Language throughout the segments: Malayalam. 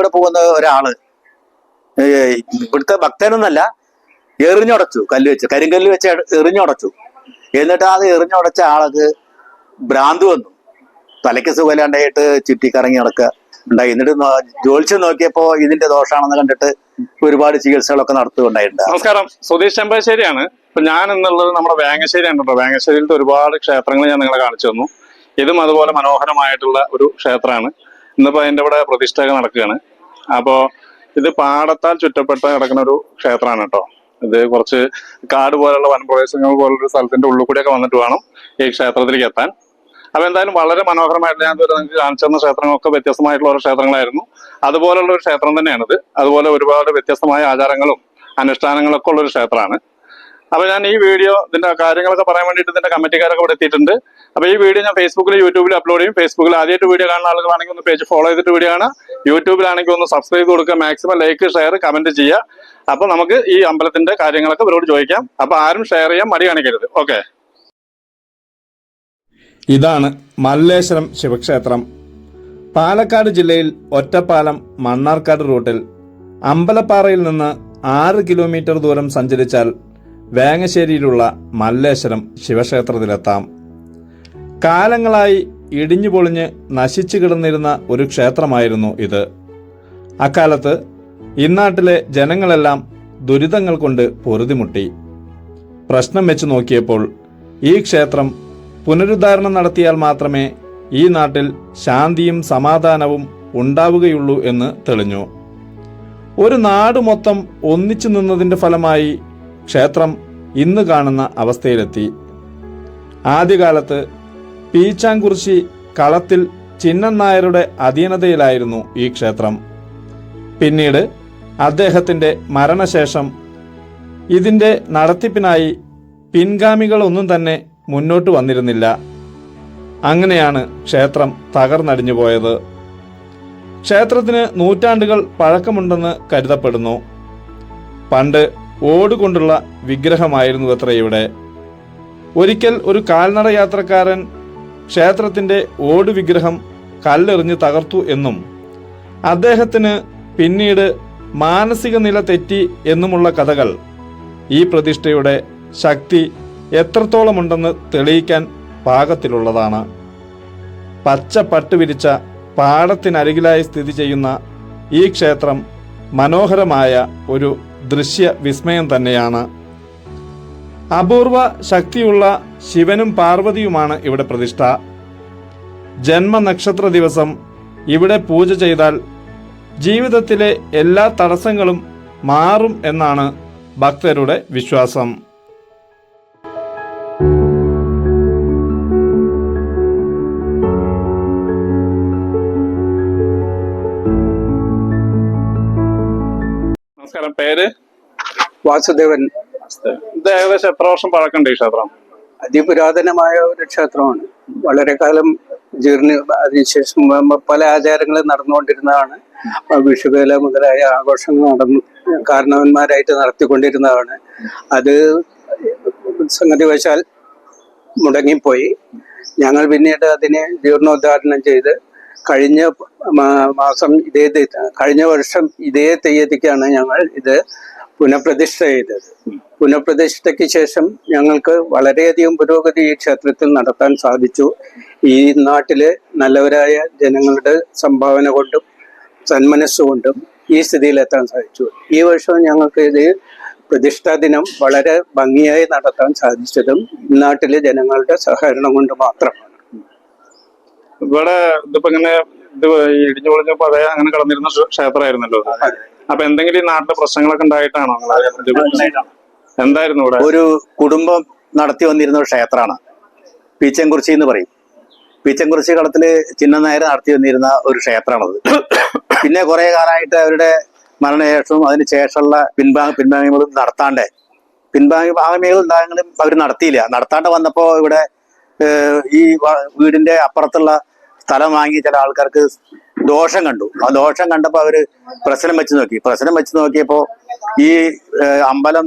കൂടെ പോകുന്ന ഒരാൾ. ഇവിടുത്തെ ഭക്തനൊന്നല്ല എറിഞ്ഞുടച്ചു കല്ല് വെച്ച്. കരിങ്കല്ല് വെച്ച് എറിഞ്ഞുടച്ചു. എന്നിട്ട് അത് എറിഞ്ഞുടച്ച ആൾക്ക് ഭ്രാന്ത് വന്നു. തലയ്ക്ക് സുഖമില്ലാണ്ടായിട്ട് ചുറ്റിക്കറങ്ങി നടക്കുക. ഉണ്ടായി. എന്നിട്ട് ജോലിച്ച് നോക്കിയപ്പോ ഇതിന്റെ ദോഷമാണെന്ന് കണ്ടിട്ട് ഒരുപാട് ചികിത്സകളൊക്കെ നടത്തുകയുണ്ടായിട്ടുണ്ട്. നമസ്കാരം. സുധീഷ് ചെമ്പാശ്ശേരിയാണ് ഇപ്പൊ ഞാൻ എന്നുള്ളത് നമ്മുടെ വേങ്ങശ്ശേരിയാണ് കേട്ടോ. വേങ്ങശ്ശേരിയിലത്തെ ഒരുപാട് ക്ഷേത്രങ്ങൾ ഞാൻ നിങ്ങളെ കാണിച്ചു തന്നു. ഇതും അതുപോലെ മനോഹരമായിട്ടുള്ള ഒരു ക്ഷേത്രമാണ്. ഇന്നിപ്പോ അതിന്റെ ഇവിടെ പ്രതിഷ്ഠകൾ നടക്കുകയാണ്. അപ്പോ ഇത് പാടത്താൽ ചുറ്റപ്പെട്ട കിടക്കുന്ന ഒരു ക്ഷേത്രമാണ് കേട്ടോ. ഇത് കുറച്ച് കാട് പോലുള്ള വനപ്രദേശങ്ങൾ പോലുള്ള സ്ഥലത്തിന്റെ ഉള്ളിൽ കൂടിയൊക്കെ വന്നിട്ട് വേണം ഈ ക്ഷേത്രത്തിലേക്ക് എത്താൻ. അപ്പൊ എന്തായാലും വളരെ മനോഹരമായിട്ട് ഞാൻ ഇതുവരെ നിങ്ങൾക്ക് കാണിച്ചു തന്ന ക്ഷേത്രങ്ങളൊക്കെ വ്യത്യസ്തമായിട്ടുള്ള ഓരോ ക്ഷേത്രങ്ങളായിരുന്നു. അതുപോലുള്ള ഒരു ക്ഷേത്രം തന്നെയാണിത്. അതുപോലെ ഒരുപാട് വ്യത്യസ്തമായ ആചാരങ്ങളും അനുഷ്ഠാനങ്ങളൊക്കെ ഉള്ള ഒരു ക്ഷേത്രമാണ്. അപ്പൊ ഞാൻ ഈ വീഡിയോ ഇതിന്റെ കാര്യങ്ങളൊക്കെ പറയാൻ വേണ്ടിയിട്ട് ഇതിന്റെ കമ്മിറ്റിക്കാരൊക്കെ ഇവിടെ എത്തിയിട്ടുണ്ട്. അപ്പൊ ഈ വീഡിയോ ഞാൻ ഫേസ്ബുക്കിൽ യൂട്യൂബിൽ അപ്ലോഡ് ചെയ്യും. ഫേസ്ബുക്കിൽ ആദ്യമായിട്ട് വീഡിയോ കാണുന്ന ആളുകളാണെങ്കിൽ ഒന്ന് പേജ് ഫോളോ ചെയ്തിട്ട് വീഡിയോ ആണ് യൂട്യൂബിലാണെങ്കിൽ ഒന്ന് സബ്സ്ക്രൈബ് കൊടുക്കുക. മാക്സിമം ലൈക്ക് ഷെയർ കമന്റ് ചെയ്യുക. അപ്പൊ നമുക്ക് ഈ അമ്പലത്തിന്റെ കാര്യങ്ങളൊക്കെ ഇവരോട് ചോദിക്കാം. അപ്പൊ ആരും ഷെയർ ചെയ്യാൻ മടി കാണിക്കരുത്. ഓക്കെ ഇതാണ് മല്ലേശ്വരം ശിവക്ഷേത്രം. പാലക്കാട് ജില്ലയിൽ ഒറ്റപ്പാലം മണ്ണാർക്കാട് റൂട്ടിൽ അമ്പലപ്പാറയിൽ നിന്ന് ആറ് കിലോമീറ്റർ ദൂരം സഞ്ചരിച്ചാൽ വേങ്ങശ്ശേരിയിലുള്ള മല്ലേശ്വരം ശിവക്ഷേത്രത്തിലെത്താം. കാലങ്ങളായി ഇടിഞ്ഞു പൊളിഞ്ഞ് നശിച്ചു കിടന്നിരുന്ന ഒരു ക്ഷേത്രമായിരുന്നു ഇത്. അക്കാലത്ത് ഇന്നാട്ടിലെ ജനങ്ങളെല്ലാം ദുരിതങ്ങൾ കൊണ്ട് പൊറുതിമുട്ടി. പ്രശ്നം വെച്ച് നോക്കിയപ്പോൾ ഈ ക്ഷേത്രം പുനരുദ്ധാരണം നടത്തിയാൽ മാത്രമേ ഈ നാട്ടിൽ ശാന്തിയും സമാധാനവും ഉണ്ടാവുകയുള്ളൂ എന്ന് തെളിഞ്ഞു. ഒരു നാട് മൊത്തം ഒന്നിച്ചു നിന്നതിന്റെ ഫലമായി ക്ഷേത്രം ഇന്ന് കാണുന്ന അവസ്ഥയിലെത്തി. ആദ്യകാലത്ത് പീച്ചാങ്കുറിശി കളത്തിൽ ചിന്നൻ നായരുടെ അധീനതയിലായിരുന്നു ഈ ക്ഷേത്രം. പിന്നീട് അദ്ദേഹത്തിന്റെ മരണശേഷം ഇതിന്റെ നടത്തിപ്പിനായി പിൻഗാമികളൊന്നും തന്നെ മുന്നോട്ട് വന്നിരുന്നില്ല. അങ്ങനെയാണ് ക്ഷേത്രം തകർന്നടിഞ്ഞു പോയത്. ക്ഷേത്രത്തിന് നൂറ്റാണ്ടുകൾ പഴക്കമുണ്ടെന്ന് കരുതപ്പെടുന്നു. പണ്ട് ഓടുകൊണ്ടുള്ള വിഗ്രഹമായിരുന്നു അത്ര ഇവിടെ. ഒരിക്കൽ ഒരു കാൽനട യാത്രക്കാരൻ ക്ഷേത്രത്തിന്റെ ഓട് വിഗ്രഹം കല്ലെറിഞ്ഞ് തകർത്തു എന്നും അദ്ദേഹത്തിന് പിന്നീട് മാനസിക നില തെറ്റി എന്നുമുള്ള കഥകൾ ഈ പ്രതിഷ്ഠയുടെ ശക്തി എത്രത്തോളമുണ്ടെന്ന് തെളിയിക്കാൻ പാകത്തിലുള്ളതാണ്. പച്ച പട്ട് വിരിച്ച പാടത്തിനരികിലായി സ്ഥിതി ചെയ്യുന്ന ഈ ക്ഷേത്രം മനോഹരമായ ഒരു ദൃശ്യ വിസ്മയം തന്നെയാണ്. അപൂർവ ശക്തിയുള്ള ശിവനും പാർവതിയുമാണ് ഇവിടെ പ്രതിഷ്ഠ. ജന്മനക്ഷത്ര ദിവസം ഇവിടെ പൂജ ചെയ്താൽ ജീവിതത്തിലെ എല്ലാ തടസ്സങ്ങളും മാറും എന്നാണ് ഭക്തരുടെ വിശ്വാസം. പേര്? വാസുദേവൻ. ഇത് ഏകദേശം എത്ര വർഷം പഴക്കമുണ്ട് ഈ ക്ഷേത്രം? അതിപുരാതനമായ ഒരു ക്ഷേത്രമാണ്. വളരെ കാലം ജീർണി അതിനുശേഷം പല ആചാരങ്ങളും നടന്നുകൊണ്ടിരുന്നതാണ്. വിഷുവേല മുതലായ ആഘോഷങ്ങൾ നടന്നു കാരണവന്മാരായിട്ട് നടത്തിക്കൊണ്ടിരുന്നതാണ്. അത് സംഗതിവശാൽ മുടങ്ങിപ്പോയി. ഞങ്ങൾ പിന്നീട് അതിനെ ജീർണോദ്ധാരണം ചെയ്ത് കഴിഞ്ഞ മാസം ഇതേ കഴിഞ്ഞ വർഷം ഇതേ തീയതിക്കാണ് ഞങ്ങൾ ഇത് പുനഃപ്രതിഷ്ഠ ചെയ്തത്. പുനഃപ്രതിഷ്ഠയ്ക്ക് ശേഷം ഞങ്ങൾക്ക് വളരെയധികം പുരോഗതി ഈ ക്ഷേത്രത്തിൽ നടത്താൻ സാധിച്ചു. ഈ നാട്ടിലെ നല്ലവരായ ജനങ്ങളുടെ സംഭാവന കൊണ്ടും സന്മനസ്സുകൊണ്ടും ഈ സ്ഥിതിയിലെത്താൻ സാധിച്ചു. ഈ വർഷം ഞങ്ങൾക്ക് ഇത് പ്രതിഷ്ഠാ ദിനം വളരെ ഭംഗിയായി നടത്താൻ സാധിച്ചതും നാട്ടിലെ ജനങ്ങളുടെ സഹകരണം കൊണ്ട് മാത്രമാണ്. ഇവിടെ ഇതിപ്പോ ഇങ്ങനെ ഇത് ഇടിഞ്ഞു പൊളിഞ്ഞ പഴയ അങ്ങനെ കടന്നിരുന്ന ക്ഷ- ക്ഷേത്രമായിരുന്നല്ലോ. അപ്പൊ എന്തെങ്കിലും ഈ നാട്ടിലെ പ്രശ്നങ്ങളൊക്കെ ഉണ്ടായിട്ടാണോ എന്തായിരുന്നു ഇവിടെ? ഒരു കുടുംബം നടത്തി വന്നിരുന്ന ഒരു ക്ഷേത്രമാണ്. പീച്ചൻകുറിച്ചി എന്ന് പറയും. പീച്ചൻകുറിച്ചി കളത്തിൽ ചിന്നനായർ നടത്തി വന്നിരുന്ന ഒരു ക്ഷേത്രമാണത്. പിന്നെ കുറെ കാലമായിട്ട് അവരുടെ മരണശേഷവും അതിന് ശേഷമുള്ള പിൻഭാ പിൻഭാഗങ്ങളും നടത്താണ്ട് പിൻഭാഗ ഭാഗങ്ങളും ഉണ്ടാകങ്ങളും അവർ നടത്തിയില്ല. നടത്താണ്ട് വന്നപ്പോ ഇവിടെ ഈ വീടിന്റെ അപ്പുറത്തുള്ള സ്ഥലം വാങ്ങി ചില ആൾക്കാർക്ക് ദോഷം കണ്ടു. ആ ദോഷം കണ്ടപ്പോൾ അവർ പ്രശ്നം വെച്ച് നോക്കി. പ്രശ്നം വെച്ച് നോക്കിയപ്പോ ഈ അമ്പലം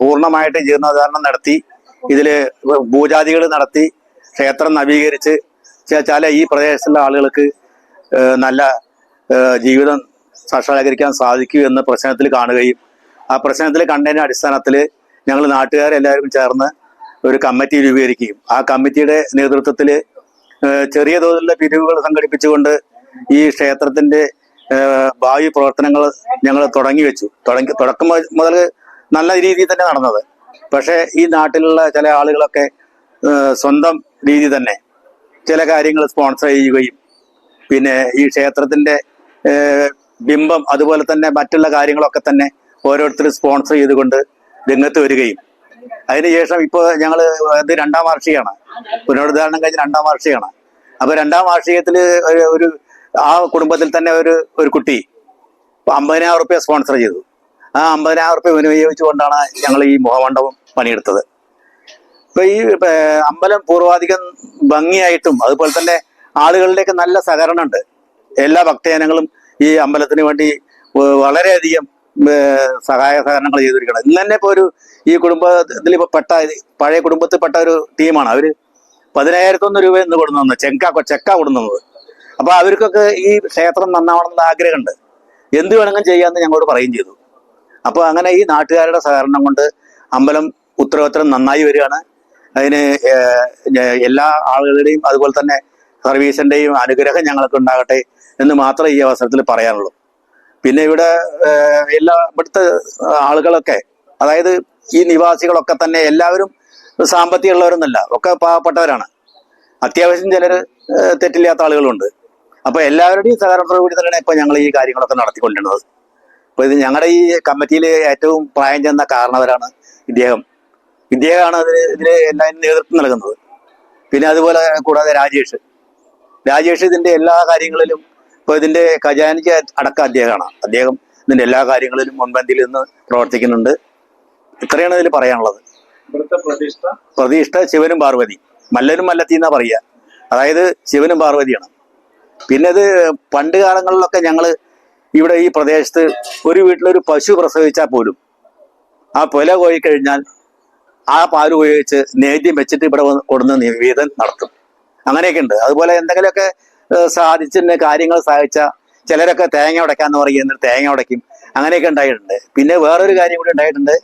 പൂർണമായിട്ട് ജീർണോദ്ധാരണം നടത്തി. ഇതിൽ പൂജാദികൾ നടത്തി ക്ഷേത്രം നവീകരിച്ച് ചില ഈ പ്രദേശത്തുള്ള ആളുകൾക്ക് നല്ല ജീവിതം സാക്ഷാത്കരിക്കാൻ സാധിക്കൂ എന്ന പ്രശ്നത്തിൽ കാണുകയും ആ പ്രശ്നത്തിൽ കണ്ടതിന്റെ അടിസ്ഥാനത്തിൽ ഞങ്ങൾ നാട്ടുകാരെല്ലാവരും ചേർന്ന് ഒരു കമ്മിറ്റി രൂപീകരിക്കുകയും ആ കമ്മിറ്റിയുടെ നേതൃത്വത്തിൽ ചെറിയ തോതിലുള്ള പിരിവുകൾ സംഘടിപ്പിച്ചുകൊണ്ട് ഈ ക്ഷേത്രത്തിന്റെ ഭാവി പ്രവർത്തനങ്ങൾ ഞങ്ങൾ തുടങ്ങി വെച്ചു. തുടങ്ങി തുടക്കം മുതൽ നല്ല രീതിയിൽ തന്നെ നടന്നത്. പക്ഷേ ഈ നാട്ടിലുള്ള ചില ആളുകളൊക്കെ സ്വന്തം രീതി തന്നെ ചില കാര്യങ്ങൾ സ്പോൺസർ ചെയ്യുകയും പിന്നെ ഈ ക്ഷേത്രത്തിന്റെ ബിംബം അതുപോലെ തന്നെ മറ്റുള്ള കാര്യങ്ങളൊക്കെ തന്നെ ഓരോരുത്തർ സ്പോൺസർ ചെയ്തുകൊണ്ട് രംഗത്ത് വരികയും അതിനുശേഷം ഇപ്പോൾ ഞങ്ങൾ ഇത് രണ്ടാം വാർഷികമാണ് പുനരുദ്ധാരണം കഴിഞ്ഞ് രണ്ടാം വാർഷികമാണ് അപ്പോൾ രണ്ടാം വാർഷികത്തിൽ ഒരു ഒരു ആ കുടുംബത്തിൽ തന്നെ ഒരു ഒരു കുട്ടി അമ്പതിനായിരം റുപ്യ സ്പോൺസർ ചെയ്തു. ആ അമ്പതിനായിരം റുപ്യ വിനിയോഗിച്ചുകൊണ്ടാണ് ഞങ്ങൾ ഈ മുഖമണ്ഡപം പണിയെടുത്തത്. ഇപ്പൊ ഈ അമ്പലം പൂർവാധികം ഭംഗിയായിട്ടും അതുപോലെ തന്നെ ആളുകളിലേക്ക് നല്ല സഹകരണമുണ്ട്. എല്ലാ ഭക്തജനങ്ങളും ഈ അമ്പലത്തിന് വേണ്ടി വളരെയധികം സഹായ സഹകരണങ്ങൾ ചെയ്തിരിക്കണം. ഇന്ന് തന്നെ ഇപ്പൊ ഒരു ഈ കുടുംബത്തിൽ ഇപ്പൊ പെട്ട പഴയ കുടുംബത്തിൽ പെട്ട ഒരു ടീമാണ്. അവർ പതിനായിരത്തൊന്ന് രൂപ ഇന്ന് കൊടുക്കുന്നത് ചെക്ക ചെക്ക കൊടുക്കുന്നത് അപ്പോൾ അവർക്കൊക്കെ ഈ ക്ഷേത്രം നന്നാവണമെന്നുള്ള ആഗ്രഹമുണ്ട്. എന്ത് വേണമെങ്കിലും ചെയ്യാമെന്ന് ഞങ്ങളോട് പറയുകയും ചെയ്തു. അപ്പോൾ അങ്ങനെ ഈ നാട്ടുകാരുടെ സഹകരണം കൊണ്ട് അമ്പലം ഉത്തരവാദിത്തം നന്നായി വരികയാണ്. അതിന് എല്ലാ ആളുകളുടെയും അതുപോലെ തന്നെ സർവീസിന്റെയും അനുഗ്രഹം ഞങ്ങൾക്ക് ഉണ്ടാകട്ടെ എന്ന് മാത്രമേ ഈ അവസരത്തിൽ പറയാനുള്ളൂ. പിന്നെ ഇവിടെ എല്ലാ ഇവിടുത്തെ ആളുകളൊക്കെ അതായത് ഈ നിവാസികളൊക്കെ തന്നെ എല്ലാവരും സാമ്പത്തികമുള്ളവരൊന്നല്ല ഒക്കെ പാവപ്പെട്ടവരാണ്. അത്യാവശ്യം ചിലർ തെറ്റില്ലാത്ത ആളുകളുണ്ട്. അപ്പോൾ എല്ലാവരുടെയും സഹകരണത്തോടു കൂടി തന്നെയാണ് ഇപ്പൊ ഞങ്ങൾ ഈ കാര്യങ്ങളൊക്കെ നടത്തിക്കൊണ്ടിരുന്നത്. അപ്പൊ ഇത് ഞങ്ങളുടെ ഈ കമ്മിറ്റിയിൽ ഏറ്റവും പ്രായം ചെന്ന കാരണവരാണ് ഇദ്ദേഹം. ഇദ്ദേഹമാണ് അതിന് ഇതിന് എല്ലാം നേതൃത്വം നൽകുന്നത്. പിന്നെ അതുപോലെ കൂടാതെ രാജേഷ്. രാജേഷ് ഇതിന്റെ എല്ലാ കാര്യങ്ങളിലും ഇപ്പൊ ഇതിന്റെ ഖജാനിക്ക് അടക്കം അദ്ദേഹമാണ്. അദ്ദേഹം ഇതിന്റെ എല്ലാ കാര്യങ്ങളിലും മുൻപന്തിയിൽ നിന്ന് പ്രവർത്തിക്കുന്നുണ്ട്. ഇത്രയാണ് ഇതിൽ പറയാനുള്ളത്. പ്രതിഷ്ഠ? ശിവനും പാർവതി. മല്ലനും മല്ലത്തി എന്നാ പറയുക അതായത് ശിവനും പാർവതിയാണ്. പിന്നെ ഇത് പണ്ട് കാലങ്ങളിലൊക്കെ ഞങ്ങൾ ഇവിടെ ഈ പ്രദേശത്ത് ഒരു വീട്ടിലൊരു പശു പ്രസവിച്ചാൽ പോലും ആ പുല കോഴി കഴിഞ്ഞാൽ ആ പാൽ ഉപയോഗിച്ച് നേദ്യം വെച്ചിട്ട് ഇവിടെ കൊടുന്ന് നിവേദനം നടത്തും. അങ്ങനെയൊക്കെ ഉണ്ട്. അതുപോലെ എന്തെങ്കിലുമൊക്കെ ഏഹ്, സാധിച്ചിട്ട് കാര്യങ്ങൾ സാധിച്ച ചിലരൊക്കെ തേങ്ങ ഉടയ്ക്കാന്ന് പറയും തേങ്ങ ഉടയ്ക്കും. അങ്ങനെയൊക്കെ ഉണ്ടായിട്ടുണ്ട്. പിന്നെ വേറൊരു കാര്യം കൂടി ഉണ്ടായിട്ടുണ്ട്.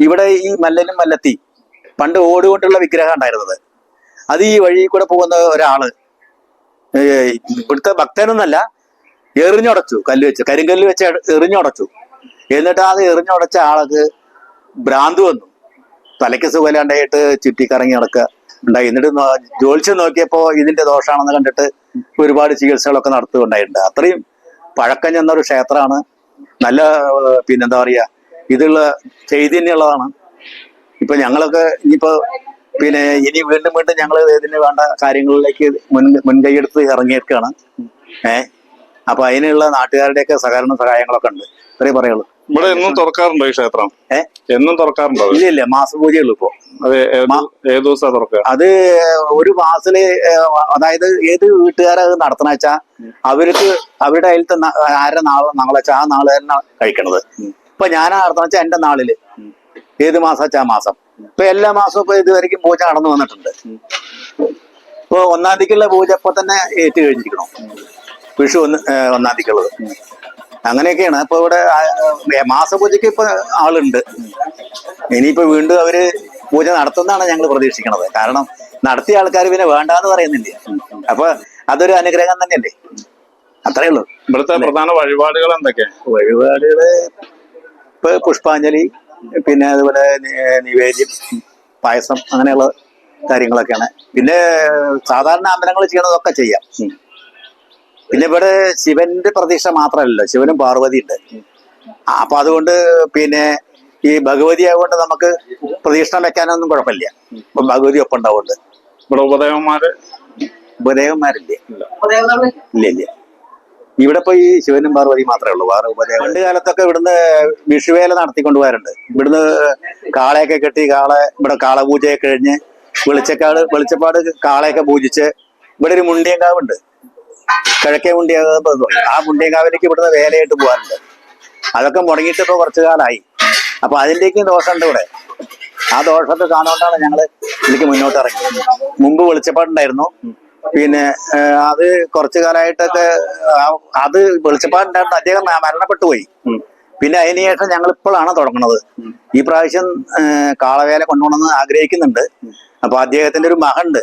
ഇവിടെ ഈ മല്ലനും മല്ലത്തി പണ്ട് ഓടുകൊണ്ടുള്ള വിഗ്രഹം ഉണ്ടായിരുന്നത്. അത് ഈ വഴി കൂടെ പോകുന്ന ഒരാൾ ഇവിടുത്തെ ഭക്തനൊന്നല്ല എറിഞ്ഞുടച്ചു കല്ല് വെച്ച്. കരിങ്കല്ല് വെച്ച് എറിഞ്ഞുടച്ചു. എന്നിട്ട് അത് എറിഞ്ഞുടച്ച ആൾക്ക് ഭ്രാന്ത് വന്നു. തലയ്ക്ക് സുഖമില്ലാണ്ടായിട്ട് ചുറ്റിക്കറങ്ങി നടക്കുക. ഉണ്ടായി. എന്നിട്ട് ജോലിച്ച് ജ്യോത്സ്യം നോക്കിയപ്പോ ഇതിന്റെ ദോഷമാണെന്ന് കണ്ടിട്ട് ഒരുപാട് ചികിത്സകളൊക്കെ നടത്തുകയുണ്ടായിട്ടുണ്ട് അത്രയും പഴക്കം ചെന്ന ഒരു ക്ഷേത്രമാണ്. നല്ല ഏഹ്, പിന്നെന്താ പറയുക ഇതുള്ള ചൈതന്യമുള്ളതാണ്. ഇപ്പൊ ഞങ്ങളൊക്കെ ഇനിയിപ്പോ പിന്നെ ഇനി വീണ്ടും വീണ്ടും ഞങ്ങൾ ഇതിന് വേണ്ട കാര്യങ്ങളിലേക്ക് മുൻ മുൻകൈയെടുത്ത് ഇറങ്ങിയിരിക്കുകയാണ് ഏ അപ്പൊ അതിനുള്ള നാട്ടുകാരുടെയൊക്കെ സഹകരണ സഹായങ്ങളൊക്കെ ഉണ്ട്. ഇത്രേ പറയുള്ളൂ. ഇവിടെ എന്നും തുറക്കാറുണ്ടോ ഈ ക്ഷേത്രം? എന്നും തുറക്കാറുണ്ടോ? ഇല്ല ഇല്ല മാസപൂജയുള്ളൂ ഇപ്പോ. അത് ഏത് തുറക്കുക? അത് ഒരു മാസത്തിൽ അതായത് ഏത് വീട്ടുകാരത് നടത്തണ വെച്ചാ അവർക്ക് അവരുടെ അതിലത്തെ ആരുടെ നാളെ നാളെ വെച്ചാൽ ആ നാൾ തന്നെ കഴിക്കണത്. ഇപ്പൊ ഞാൻ നടത്തണ വെച്ചാൽ എന്റെ നാളിൽ. ഏത് മാസം വെച്ചാ ആ മാസം. ഇപ്പൊ എല്ലാ മാസവും ഇപ്പൊ ഇതുവരെയ്ക്കും പൂജ നടന്നു വന്നിട്ടുണ്ട്. ഇപ്പൊ ഒന്നാം തീയതിക്കുള്ള പൂജ ഇപ്പൊ തന്നെ ഏറ്റു കഴിഞ്ഞിരിക്കണം വിഷു ഒന്ന് ഒന്നാം തീയതിക്കുള്ളത് അങ്ങനെയൊക്കെയാണ്. ഇപ്പൊ ഇവിടെ മാസപൂജയ്ക്ക് ഇപ്പൊ ആളുണ്ട്. ഇനിയിപ്പോ വീണ്ടും അവർ പൂജ നടത്തുന്നതാണ് ഞങ്ങൾ പ്രതീക്ഷിക്കുന്നത് കാരണം നടത്തിയ ആൾക്കാർ പിന്നെ വേണ്ടാന്ന് പറയുന്നില്ല. അപ്പൊ അതൊരു അനുഗ്രഹം തന്നെയല്ലേ? അത്രേ ഉള്ളൂ. ഇവിടുത്തെ പ്രധാന വഴിപാടുകൾ എന്തൊക്കെ? വഴിപാടുകൾ ഇപ്പൊ പുഷ്പാഞ്ജലി പിന്നെ അതുപോലെ നിവേദ്യം പായസം അങ്ങനെയുള്ള കാര്യങ്ങളൊക്കെയാണ്. പിന്നെ സാധാരണ അമ്പലങ്ങൾ ചെയ്യണതൊക്കെ ചെയ്യാം. പിന്നെ ഇവിടെ ശിവന്റെ പ്രതീക്ഷ മാത്രമല്ലല്ലോ. ശിവനും പാർവതി ഉണ്ട് അപ്പൊ അതുകൊണ്ട് പിന്നെ ഈ ഭഗവതി ആയതുകൊണ്ട് നമുക്ക് പ്രതീക്ഷണം വെക്കാനൊന്നും കുഴപ്പമില്ല. ഇപ്പൊ ഭഗവതി ഒപ്പം ഉണ്ടാവുണ്ട് ഇവിടെ ഉപദേവന്മാര്? ഉപദേവന്മാരില്ലേ? ഇല്ല. ഇല്ല ഇവിടെ ഇപ്പൊ ഈ ശിവനും പാർവതി മാത്രമേ ഉള്ളൂ. വേറെ ഉപദേവം പണ്ട് കാലത്തൊക്കെ ഇവിടുന്ന് വിഷുവേല നടത്തിക്കൊണ്ട് പോകാറുണ്ട്. ഇവിടുന്ന് കാളയൊക്കെ കെട്ടി കാള ഇവിടെ കാളപൂജയൊക്കെ കഴിഞ്ഞ് വെളിച്ചക്കാട് വെളിച്ചപ്പാട് കാളയൊക്കെ പൂജിച്ച് ഇവിടെ ഒരു മുണ്ടിയങ്കാവുണ്ട്. കിഴക്കേ പറയും. ആ മുണ്ടിയങ്കാവിലേക്ക് ഇവിടുന്ന് വേലയായിട്ട് പോകാറുണ്ട്. അതൊക്കെ മുടങ്ങിയിട്ട് ഇപ്പോൾ കുറച്ചു കാലമായി അപ്പൊ അതിന്റെയൊക്കെയും ദോഷമുണ്ട് ഇവിടെ. ആ ദോഷത്തെ കാണുകൊണ്ടാണ് ഞങ്ങൾ ഇതിലേക്ക് മുന്നോട്ട് ഇറങ്ങിയത്. മുമ്പ് വെളിച്ചപ്പാടുണ്ടായിരുന്നു. പിന്നെ അത് കുറച്ചു കാലമായിട്ടൊക്കെ അത് വെളിച്ചപ്പാടുണ്ടായിരുന്നു. അദ്ദേഹം മരണപ്പെട്ടു പോയി പിന്നെ അതിന് ശേഷം ഞങ്ങൾ ഇപ്പോഴാണ് തുടങ്ങുന്നത്. ഈ പ്രാവശ്യം കാളവേല കൊണ്ടുപോകണമെന്ന് ആഗ്രഹിക്കുന്നുണ്ട്. അപ്പൊ അദ്ദേഹത്തിന്റെ ഒരു മകണ്ട്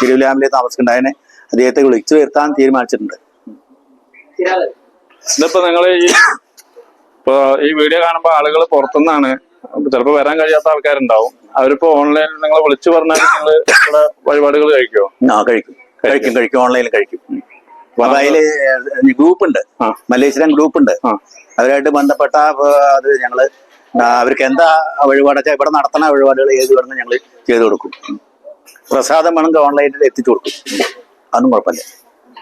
തിരുവിലാമലയിൽ താമസിക്കുന്നുണ്ട്. അതിനെ അദ്ദേഹത്തെ വിളിച്ചു വരുത്താൻ തീരുമാനിച്ചിട്ടുണ്ട്. ഇതിപ്പോ നിങ്ങൾ ഈ ഇപ്പൊ ഈ വീഡിയോ കാണുമ്പോ ആളുകൾ പുറത്തുനിന്നാണ്. ചിലപ്പോ വരാൻ കഴിയാത്ത ആൾക്കാരുണ്ടാവും. അവരിപ്പോ ഓൺലൈനിൽ നിങ്ങൾ വിളിച്ചു പറഞ്ഞാൽ നിങ്ങൾ വഴിപാടുകൾ കഴിക്കുമോ ആ കഴിക്കും. കഴിക്കും കഴിക്കും. ഓൺലൈനിൽ കഴിക്കും. അപ്പൊ അതിൽ ഗ്രൂപ്പ് ഉണ്ട്. മലേഷ്യൻ ഗ്രൂപ്പ് ഉണ്ട്. അവരായിട്ട് ബന്ധപ്പെട്ട അത് ഞങ്ങൾ അവർക്ക് എന്താ വഴിപാടൊക്കെ ഇവിടെ നടത്തണ വഴിപാടുകൾ ഏത് വേണമെന്ന് ഞങ്ങൾ ചെയ്തു കൊടുക്കും. പ്രസാദം വേണമെങ്കിൽ ഓൺലൈനിൽ എത്തിച്ചു കൊടുക്കും. അതൊന്നും കുഴപ്പമില്ല